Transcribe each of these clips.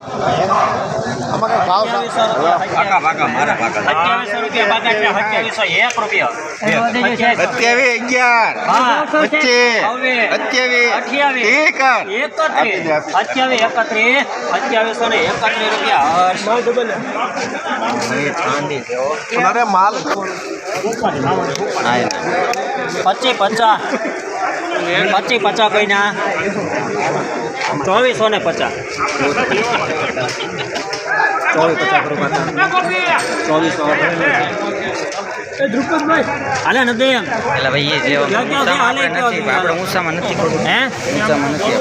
આમાં કઈ ભાવ સત્યાવીસો રૂપિયા બાકા છે સત્યાવીસો એક રૂપિયા સત્યાવીસ અગિયાર હા પચીસ હવે સત્યાવીસ અઠ્યાવીસ એકર એકત્રીસ સત્યાવીસ એકત્રીસ સત્યાવીસો ને એકત્રીસ રૂપિયા હર્ષ અરે માલ પચીસ પચાસ પચીસ પચાસ કઈના ચોવીસો ને પચાસ. ચોવીસ. પચાસ રૂપિયા ચોવીસો. હાલે નથી એમ એટલે ભાઈ. જે આપણે ઊંચામાં નથી હે? ઊંચામાં નથી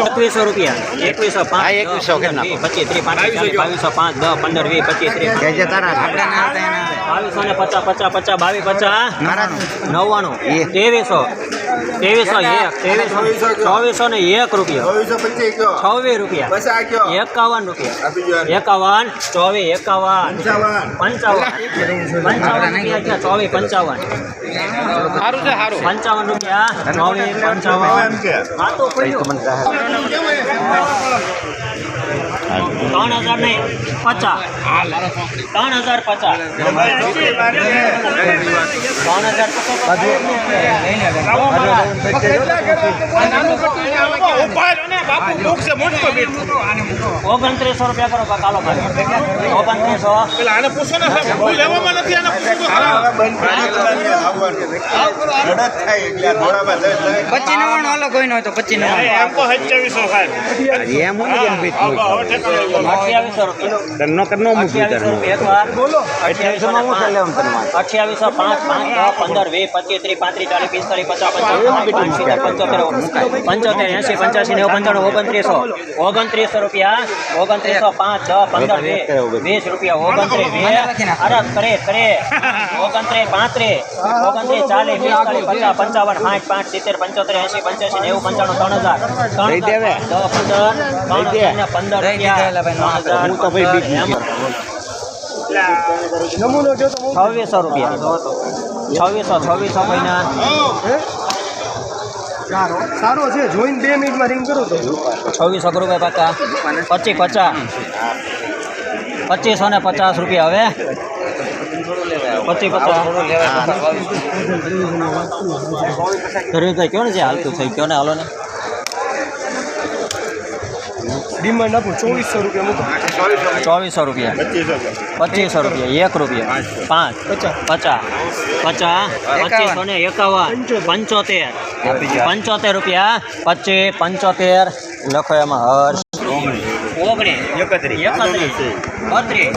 એકવીસો રૂપિયા. એકવીસો પાંચ એકવીસો કેમ નાખો? પચીસ ત્રીસ પાંચ બાવીસો પાંચ દસ પંદર વીસ પચીસ ત્રીસ. બાવીસો ને પચાસ પચાસ પચાસ બાવીસ પચાસ. નવ્વાણું. એ. ત્રેવીસો. ત્રેવીસો એક ત્રેવીસો ચોવીસો ને એક રૂપિયા. છવ્વીસ રૂપિયા. એકાવન રૂપિયા. એકાવન ચોવીસ એકાવન. પંચાવન. પંચાવન. રૂપિયા ચોવીસ પંચાવન. સારું છે સારું પંચાવન રૂપિયા. ચોવીસ પંચાવન. હા તો પડ્યું ત્રણ હજાર નહીં પચાસ. ત્રણ હજાર પચાસ. ત્રણ હજાર ઓગણત્રીસો રૂપિયા કરો કાલો ભાઈ. ઓગણત્રીસો. પચીસ નવાણું અલગ હોય ને હોય તો પચીસ નવાણું એમ હું તન્નો કરનો અઠ્યાવીસો બોલો એક માં હું ચાલે આમ વાત? અઠ્યાવીસો પાંચ પાંચ દસ પંદર વીસ પચીસ ત્રીસ પાંત્રીસ ચાલીસ પિસ્તાલીસ પચાસ પંચાવન પંચોતેર પંચોતેર એંસી પંચ્યાસી નેવું પંચાણું ઓગણત્રીસો ઓગણત્રીસો રૂપિયા ઓગણત્રીસો પાંચ દસ પંદર વીસ રૂપિયા ઓગણત્રીસ વીસ અરે કરે કરે ઓગણત્રીસ પાંત્રીસ ઓગણત્રીસ ચાલીસ પિસ્તાલીસ પચાસ પંચાવન સાઠ પાંચ સિત્તેર પંચોતેર એંસી પંચ્યાસી નેવું પંચાણું ત્રણ હજાર ત્રણ દસ પંદર પંદર રૂપિયા હું તો ભાઈ બીજ એમ. છવ્વીસો રૂપિયા. છવ્વીસો છવ્વીસો મહિના. સારો. છે. જોઈને બે મિનિટમાં રિંગ કરું તો. છવ્વીસો રૂપિયા પાકા પચીસ પચાસ. પચીસો ને પચાસ રૂપિયા હવે. પચીસ પચાસ. કયો ને જે હાલતું? થઈ ગયો ને હાલો ને ડિમાન્ડ આપું ચોવીસો રૂપિયા મૂકો. ચોવીસો રૂપિયા. પચીસો રૂપિયા એક રૂપિયા. પાંચ પચાસ. પચાસ પચીસો ને એકાવન પંચોતેર. પંચોતેર રૂપિયા પચીસ પંચોતેર. લખો એમાં હર્ષ. ઓગણીસ. એકત્રીસ. એકત્રીસ. બત્રીસ.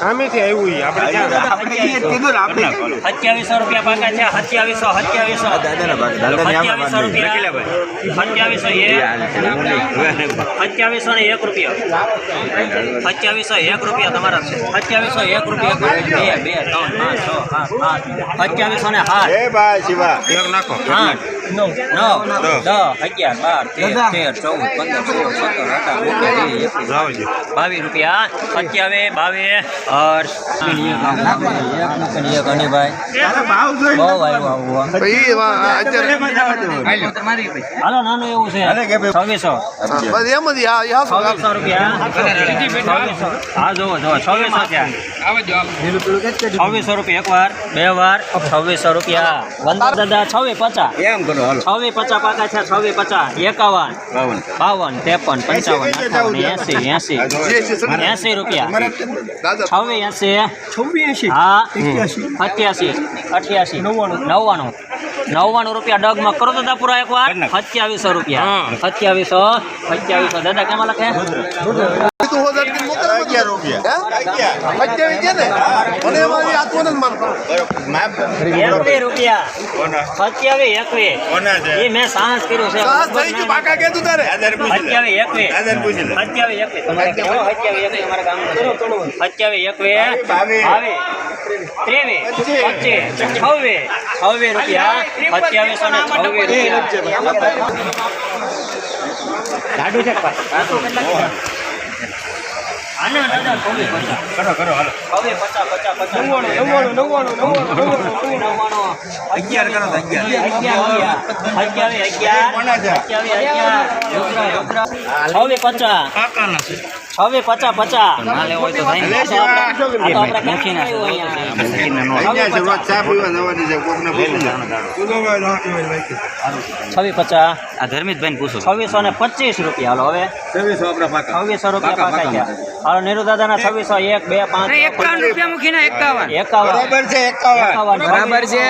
સામેથી આવ્યું ઈ. આપણે ક્યાં સત્યાવીસો રૂપિયા પાકા છે સત્યાવીસો સત્યાવીસો. સત્યાવીસો રૂપિયા. સત્યાવીસો એક. સત્યાવીસો ને એક રૂપિયા. સત્યાવીસો એક રૂપિયા તમારા. સત્યાવીસો એક રૂપિયા બે બે ત્રણ પાંચ છ સાત આઠ. સત્યાવીસો ને સાત એ ભાઈ શિવા. આઠ નવ દસ. અગિયાર બાર તેર તેર ચૌદ પંદર સોળ સત્તર અઢાર ઓગણીસ બાવીસ રૂપિયા. સત્યાવીસ બાવીસ. હર્ષ હાલો નાનું એવું છે છવ્વીસો છવ્વીસો રૂપિયા હા જોવો જોવો છવ્વીસો ત્યાં છવ્વીસો રૂપિયા એક વાર બે વાર છવ્વીસો રૂપિયા વંદા દાદા છવ્વીસ પચાસ એમ કરો હાલો છવ્વીસ પચાસ પાકા છે છવ્વીસ પચાસ એકાવન બાવન બાવન ત્રેપન પંચાવન એસી એસી એસી રૂપિયા એસી છવ્વીસ હા. સત્યાસી અઠ્યાસી. નવ્વાણું. નવ્વાણું. નવ્વાણું રૂપિયા ડગમાં કરો દાદા પૂરા એક વાર. સત્યાવીસો રૂપિયા. સત્યાવીસો સત્યાવીસો. દાદા કેમ લખે તું મેં ત્રેવીસ. પચીસ. છવ્વીસ. છવ્વીસ રૂપિયા. સત્યાવીસો ને છવ્વીસ પચાસ. કરો કરો હાલો. હવે અગિયાર કરો અગિયાર. અગિયાવી અગિયાર અગિયાવી અગિયાર પચાસ. છવ્વીસ પચાસ પચાસ ના શિવા. અહીંયા. છે, રોજ ચા પીવા જવાની છે કોકને પૂછી. લે. છવ્વીસ પચાસ આ ધર્મિતભાઈ પૂછો. છવ્વીસો ને પચીસ રૂપિયા. હાલો હવે. છવ્વીસો રૂપિયા પાકા ગયા હાલો નીરુ દાદા ના છવ્વીસો એક બે પાંચ. એકાવન રૂપિયા મૂકીને એકાવન. એકાવન. બરાબર છે એકાવન. બરાબર છે.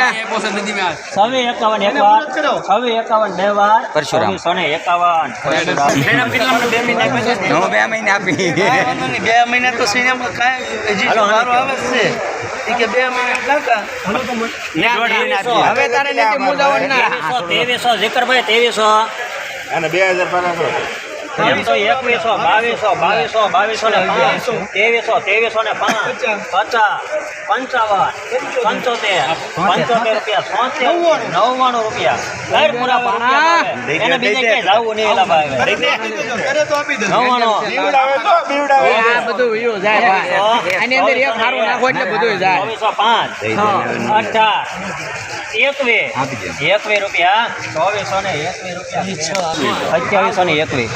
છવ્વીસ એકાવન એક વાર. છવ્વી એકાવન બે વાર. પરશુરામ. છવ્વીસો ને એકાવન. બે મહિને આપી. બે મહિના તો સિનેમા કાંઈ હજી સારું આવે છે. કે બે મહિના કાકા. હવે તારે નથી મુદાવન ના ત્રેવીસો ત્રેવીસો ઝીકરભાઈ અને બે હજાર પાકા કરો એકવીસો બાવીસો બાવીસો બાવીસો ને પાંચ ત્રેવીસો ત્રેવીસો ને પાંચ પચાસ. પંચાવન પંચોતેર. પંચોતેર રૂપિયા નવ્વાણું. રૂપિયા. ઘર પૂરા એને બીજે ક્યાંય જાવું નહીં એલા ભાઈ. નવ્વાણું. બીવડાવે તો બીવડાવે આ બધું વયું જાય. ભાઈ. આની અંદર એક હારું નાખો એટલે બધું જાય. ચોવીસો પાંચ. અઢાર. એકવીસ. એકવીસ રૂપિયા. ચોવીસો ને એકવીસ રૂપિયા. અઠ્યાવીસો ને એકવીસ.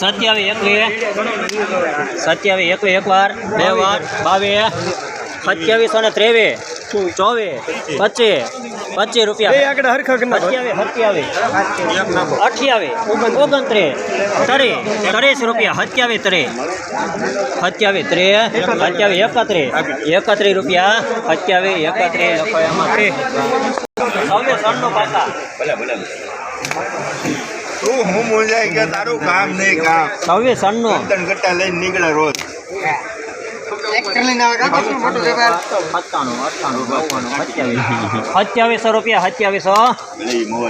સત્યાવીસ એકવીસ. સત્યાવીસ એકવીસ એક વાર બે વાર. બાવીસ. સત્યાવીસો ને ત્રેવીસ. ચોવીસ. પચીસ. પચીસ રૂપિયા. સત્યાવીસ અઠ્યાવીસ. ઓગણત્રીસ. ત્રીસ. ત્રીસ રૂપિયા. સત્યાવીસ ત્રીસ. સત્યાવીસ ત્રીસ. સત્યાવીસ એકત્રીસ. એકત્રીસ રૂપિયા. સત્યાવીસ એકત્રીસ. લખો એમાં. હવે સણનું પાકા તું હું મૂંઝાય કે તારું કામ નહીં કામ. સવે સણનું તન ગટ્ટા લઈને નીકળે રોજ. સત્યાવીસ રૂપિયા સત્યાવીસો.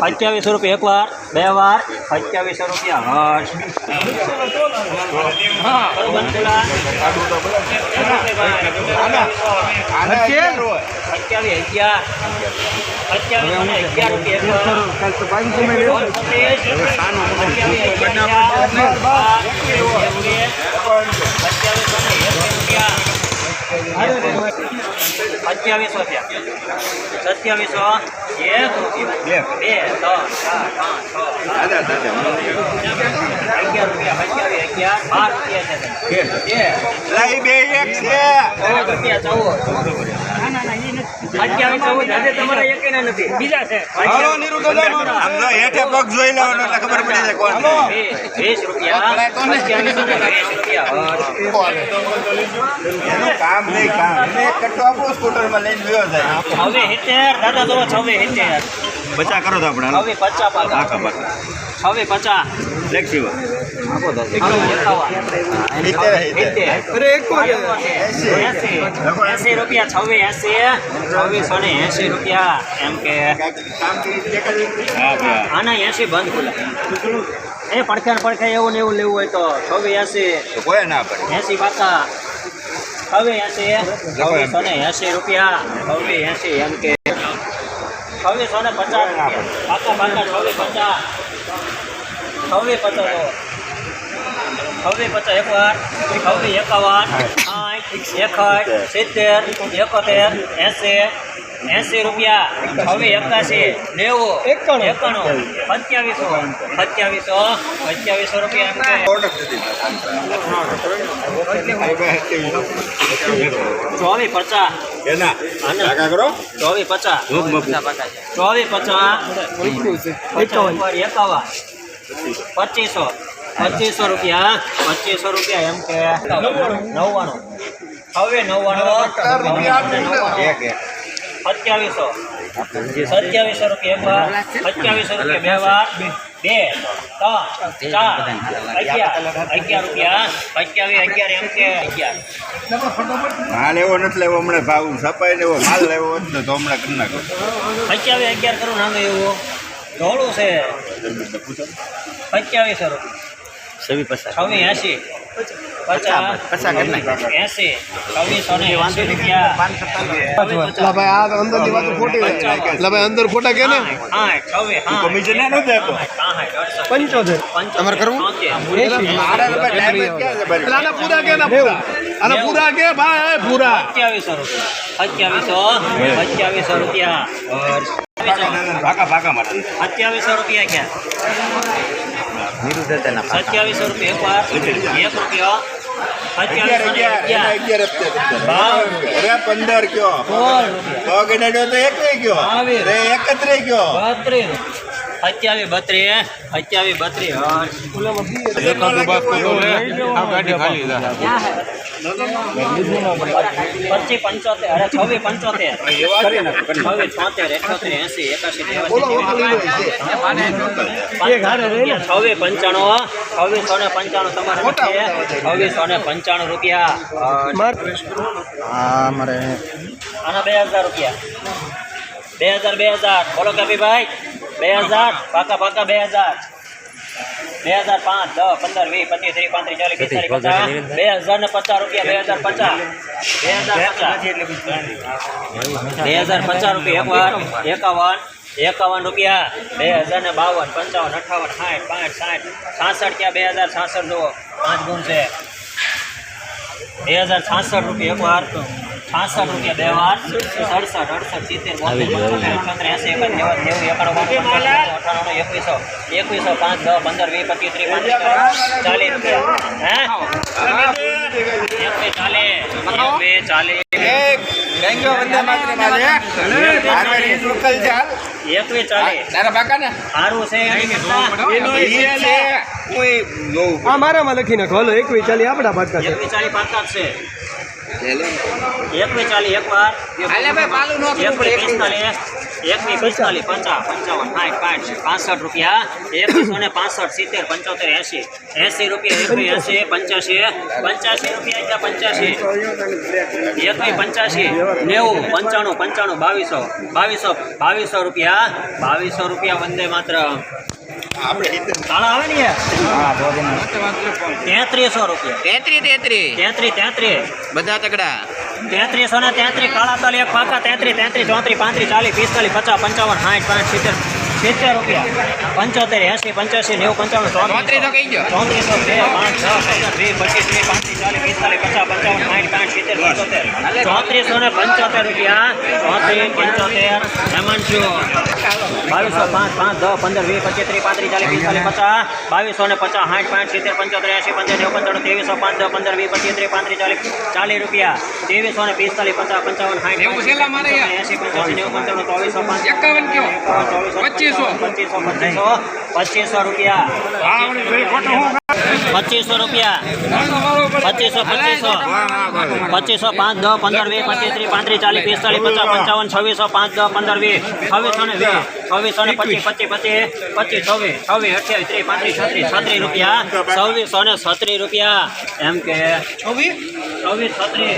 સત્યાવીસો રૂપિયા એક વાર બે વાર સત્યાવીસો રૂપિયા હર્ષ સત્યાવીસ રૂપિયા. સત્યાવીસો થયા સત્યાવીસો એક રૂપિયા. બે ત્રણ ચાર પાંચ છ અગિયાર રૂપિયા સત્યાવીસ અગિયાર બાર રૂપિયા છે. બે. એક છે. ચૌદ રૂપિયા ચૌદ અઠ્યાવીસ ચૌદ આજે તમારા એકેના નથી બીજા છે. હેઠે પગ જોઈ લેવાનો એટલે ખબર પડી જાય કોણ વીસ વીસ રૂપિયા. અઠ્યાવીસ અને વીસ રૂપિયા. એનું કામ નહીં કામ. એક કટ્ટો આપો સ્કૂટરમાં લઈને ગયો જાય હવે સિત્તેર દાદા તો છવ્વીસ સિત્તેર. બચા કરો તો આપણે હવે પચાસ પાકા પાકા પાકા સિત્તેર એસી રૂપિયા છવ્વીસ એસી છવ્વીસો ને એસી રૂપિયા એમ કે. આના એસી બંધ એ પડખે ને પડખે એવું ને એવું લેવું હોય તો છવ્વીસ એસી કોઈ ના પડે. એસી પાકા છવ્વીસ એસી છવ્વીસો ને એસી રૂપિયા છવ્વીસ એસી એમ કે. છવ્વીસો ને પચાસ પાકા પાકા છવ્વીસ પચાસ. છવ્વીસ પચાસ છવ્વીસ પચાસ એક વાર છવ્વીસ એકાવન સાઠ એકસઠ સિત્તેર એકોતેર એંસી એંસી રૂપિયા. હવે એકાસી નેવું એકાણું. એકાણું સત્યાવીસો સત્યાવીસો સત્યાવીસો રૂપિયા એમ કે ઓર્ડર કરી. દીધા. ચોવીસ પચાસ. ચોવી કરો ચોવીસ પચાસ. ચોવીસ પચાસ. એકાવન. પચીસો. પચીસો રૂપિયા પચીસો રૂપિયા એમ કે. નવ્વાણું. હવે નવ્વાણું સત્યાવીસો. સત્યાવીસો રૂપિયા સત્યાવીસો રૂપિયા બે વાર. બે ત્રણ ચાર અગિયાર. અગિયાર રૂપિયા. સત્યાવીસ અગિયાર એમ કે. અગિયાર. માલ એવો નથી લેવો હમણાં ભાવ સપાઈ લેવો માલ લેવો તો હમણાં કરી નાખો. સત્યાવીસ અગિયાર કરું નામે એવું. ધોળું છે. પચાવીસો રૂપિયા. છવ્વી પચાસ. એસી. છવ્વીસો એસી અંદર ખોટી છે. લા ભાઈ અંદર ખોટા કે ને? પંચોતેર. તમારે કરવું? પૂરા. કે ના પૂરા? કે ભાઈ પૂરા. સત્યાવીસો રૂપિયા. સત્યાવીસો સત્યાવીસો રૂપિયા. સત્યાવીસો રૂપિયા ક્યાં? સત્યાવીસો રૂપિયા એક રૂપિયો. પંદર કયો? તો એક કયો ગયો. કયો? બત્રીસ. સત્યાવીસ બત્રીસ સત્યાવીસ બત્રીસ પચીસ પંચોતેર અરે છવ્વીસ પંચોતેર છવ્વીસ છોતેર એકોતેર એસી એકાસી છવ્વીસ પંચાણું છવ્વીસો ને પંચાણું તમારે છવ્વીસો ને પંચાણું રૂપિયા આના બે હજાર રૂપિયા બે હજાર બે હજાર બોલો કપીભાઈ બે હજાર પાકા પાકા બે હજાર. બે હજાર પાંચ દસ પંદર વીસ પચીસ ત્રીસ પાંત્રીસ ચાલીસ પિસ્તાલીસ પચાસ. બે હજાર ને પચાસ રૂપિયા બે હજાર પચાસ. બે હજાર પચાસ બે હજાર પચાસ રૂપિયા એકવાર એકાવન એકાવન રૂપિયા. બે હજાર ને બાવન પંચાવન અઠાવન સાઠ પાંચ સાઠ છાસઠ ક્યાં બે હજાર છાસઠ જુઓ. પાંચ ગુણ છે. બે હજાર છાસઠ રૂપિયા એક છાસઠ રૂપિયા બે વાર સડસઠ અડસઠ સિત્તેર બોતેર પંચોતેર અઠ્યોતેર નેવું નેવું એકાણું બાણું અઠાણું એકવીસો એકવીસો પાંચ દસ પંદર વીસ પચીસ ત્રીસ પાંત્રીસ ચાલીસ હે? એકવીસ ચાલીસ. એકવીસ ચાલીસ. એકવીસ ચાલીસ મારામાં લખી નાખો હલો એકવી ચાલી આપડા પાકા છે. એકવીસ ચાલીસ એક વાર એકવીસ પિસ્તાલીસ એકવીસ પિસ્તાલીસ પચાસ પંચાવન સાઠ પાંચ પાસઠ રૂપિયા. એકવીસો ને પાસઠ સિત્તેર પંચોતેર એસી એંસી રૂપિયા એકવીસ એસી પંચ્યાસી પંચ્યાસી રૂપિયા એટલે પંચ્યાસી. એકવીસ પંચ્યાસી નેવું પંચાણું પંચાણું બાવીસો બાવીસો બાવીસો રૂપિયા. બાવીસો રૂપિયા વંદે માત્ર તેત્રીસો રૂપિયા. તેત્રી તેત્રી. તેત્રીસ તેત્રીસ બધા તગડા. તેત્રીસો ને તેત્રીસ કાળા તલ એક પાકા તેત્રીસ તેત્રીસ ચોત્રીસ પાંત્રીસ ચાલીસ પિસ્તાલીસ પચાસ પંચાવન સાઠ પાંચ સિત્તેર. સિત્તેર રૂપિયા. પંચોતેર એસી પંચ્યાસી નેવું પંચાવન ચોત્રીસો. કહી દો ચોત્રીસો બે પાંચ છ વીસ પચીસ ત્રીસ પાંત્રીસ ચાલીસ પિસ્તાલીસ પચાસ પંચાવન સાઠ પાંચ સિત્તેર પંચોતેર. ચોત્રીસો ને પંચોતેર રૂપિયા. ચોત્રીસ પંચોતેર. હેમાંશુ બાવીસો પાંચ પાંચ દસ પંદર વીસ પચીસ ત્રીસ પાંત્રીસ ચાલીસ પિસ્તાલીસ પચાસ. બાવીસો ને પચાસ સાઠ પાંચ સિત્તેર પંચોતેર એસી પંદર નેવું પંચાણું ત્રેવીસો પાંચ દસ પંદર વીસ પચીસ ત્રીસ પાંત્રીસ ચાલીસ ચાલીસ રૂપિયા. ત્રેવીસો ને પિસ્તાલીસ પચાસ પંચાવન સાઠ એસી પંચ્યાસી નેવું પંચાણું ચોવીસો પાંચ એકાવન? ચોવીસો પચીસો. પચીસો પચીસો પચીસો રૂપિયા. પચીસો રૂપિયા. પચીસો પચીસો. પચીસો પાંચ દસ પંદર વીસ પચીસ ત્રીસ પાંત્રીસ ચાલીસ પિસ્તાલીસ પચાસ પંચાવન છવ્વીસો પાંચ દસ પંદર વીસ. છવ્વીસો ને વીસ. છવ્વીસો ને પચીસ પચીસ પચીસ પચીસ છવ્વીસ. છવ્વીસ અઠ્યાવીસ ત્રીસ પાંત્રીસ છત્રીસ છત્રીસ રૂપિયા. છવ્વીસો ને છત્રીસ રૂપિયા. એમ કે છવ્વીસ? છવ્વીસ છત્રીસ.